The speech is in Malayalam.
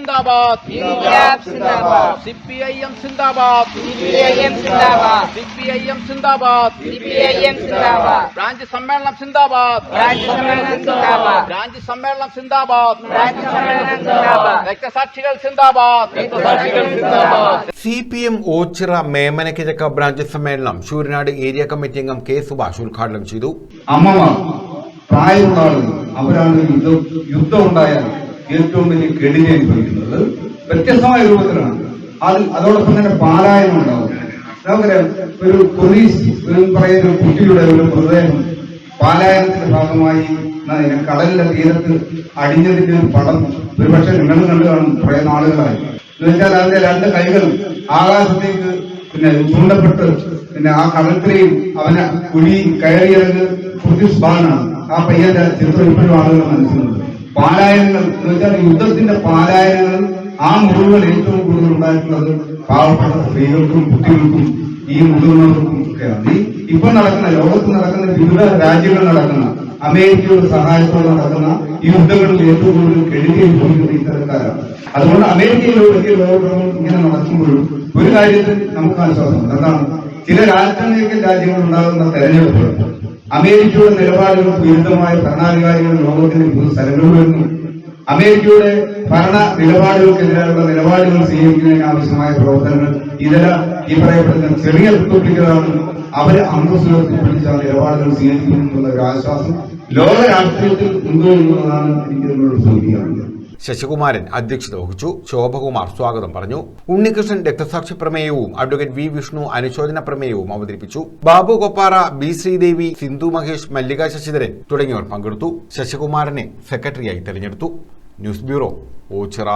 Zindabad. C P I M സിന്ദാബാദ്. സി പി ഐ എം സിന്ദാബാദ്. സി പി ബ്രാഞ്ച് സമ്മേളനം സിന്ദാബാദ്. ബ്രാഞ്ച് സമ്മേളനം സിന്ദാബാദ്. രക്തസാക്ഷികൾ സിന്ദാബാദ്. രക്തസാക്ഷികൾ സിന്ദാബാദ്. C P M Ochira Memanakizhakku branch സമ്മേളനം ശൂരനാട് ഏരിയ കമ്മിറ്റി അംഗം കെ സുഭാഷ് ഉദ്ഘാടനം ചെയ്തു. അമ്മമാർ പ്രായമുള്ള ആളുകൾ അവരാണ് യുദ്ധം യുദ്ധം ഉണ്ടായാൽ ഏറ്റവും വലിയ കെടിനെ അനുഭവിക്കുന്നത് വ്യത്യസ്തമായ രൂപത്തിലാണ്. അത് അതോടൊപ്പം തന്നെ പാലായനം ഉണ്ടാവും നമുക്കറിയാം ഒരു പോലീസ് പറയുന്ന ഒരു കുട്ടിയുടെ ഒരു മൃതദേഹം പാലായനത്തിന്റെ ഭാഗമായി കടലിന്റെ തീരത്ത് അടിഞ്ഞതിന്റെ ഒരു പടം ഒരുപക്ഷെ നിങ്ങൾ കണ്ടു കാണും കുറെ നാളുകളായി. എന്നുവെച്ചാൽ അതിന്റെ രണ്ട് കൈകളും ആകാശത്തേക്ക് പിന്നെ ചൂണ്ടപ്പെട്ട് പിന്നെ ആ കടൽക്കരയും അവനെ കുഴി കയറിയത് കുർദിസ് ബാനാണ് ആ പയ്യന്റെ ചിത്രം ഇപ്പോഴും ആളുകൾ മനസ്സിലുണ്ട്. പാലായനങ്ങൾ എന്ന് വെച്ചാൽ യുദ്ധത്തിന്റെ പാലായനങ്ങൾ ആ മുറിവുകൾ ഏറ്റവും കൂടുതൽ ഉണ്ടായിട്ടുള്ളത് പാവപ്പെട്ട സ്ത്രീകൾക്കും കുട്ടികൾക്കും ഈ മുതിർന്നവർക്കും ഒക്കെയാണ്. ഇപ്പൊ നടക്കുന്ന ലോകത്ത് നടക്കുന്ന വിവിധ രാജ്യങ്ങൾ നടക്കുന്ന അമേരിക്കയുടെ സഹായത്തോടെ നടക്കുന്ന ഈ യുദ്ധങ്ങളിൽ ഏറ്റവും കൂടുതൽ കെടുതി അനുഭവിക്കുന്ന ഇത്തരക്കാരാണ് അതുകൊണ്ട് അമേരിക്കയിലെ വലിയ ലോകങ്ങൾ ഇങ്ങനെ നടക്കുമ്പോഴും ഒരു കാര്യത്തിൽ നമുക്ക് ആശ്വാസമുണ്ട്. എന്താണ് ചില രാഷ്ട്രീയ രാജ്യങ്ങളുണ്ടാകുന്ന തെരഞ്ഞെടുപ്പുകൾ. അമേരിക്കയുടെ നിലപാടുകൾ വിരുദ്ധമായ ഭരണാധികാരികൾ ലോകത്തിന് പുതു സ്ഥലങ്ങളിൽ വരുന്നു അമേരിക്കയുടെ ഭരണ നിലപാടുകൾക്കെതിരായുള്ള നിലപാടുകൾ സ്വീകരിക്കുന്നതിന് ആവശ്യമായ പ്രവർത്തനങ്ങൾ ഇതര ഈ പറയപ്പെടുന്ന ചെറിയ റിപ്പബ്ലിക്കുകളാണ് അവരെ അന്തസ്സുയർത്തി പിടിച്ച നിലപാടുകൾ എന്നുള്ള ഒരു ആശ്വാസം ലോക രാഷ്ട്രീയത്തിൽ ഉണ്ടോ എന്നുള്ളതാണ് എനിക്ക് നിങ്ങളോട് സൂചിപ്പിക്കാനുള്ളത് ശശികുമാരൻ അധ്യക്ഷത വഹിച്ചു. ശോഭകുമാർ സ്വാഗതം പറഞ്ഞു. ഉണ്ണികൃഷ്ണൻ രക്തസാക്ഷി പ്രമേയവും അഡ്വക്കേറ്റ് വി വിഷ്ണു അനുശോചന പ്രമേയവും അവതരിപ്പിച്ചു. ബാബു കൊപ്പാറ ബി ശ്രീദേവി സിന്ധു മഹേഷ് മല്ലിക ശശിധരൻ തുടങ്ങിയവർ പങ്കെടുത്തു. ശശികുമാരനെ സെക്രട്ടറിയായി തെരഞ്ഞെടുത്തു. News bureau Ochira.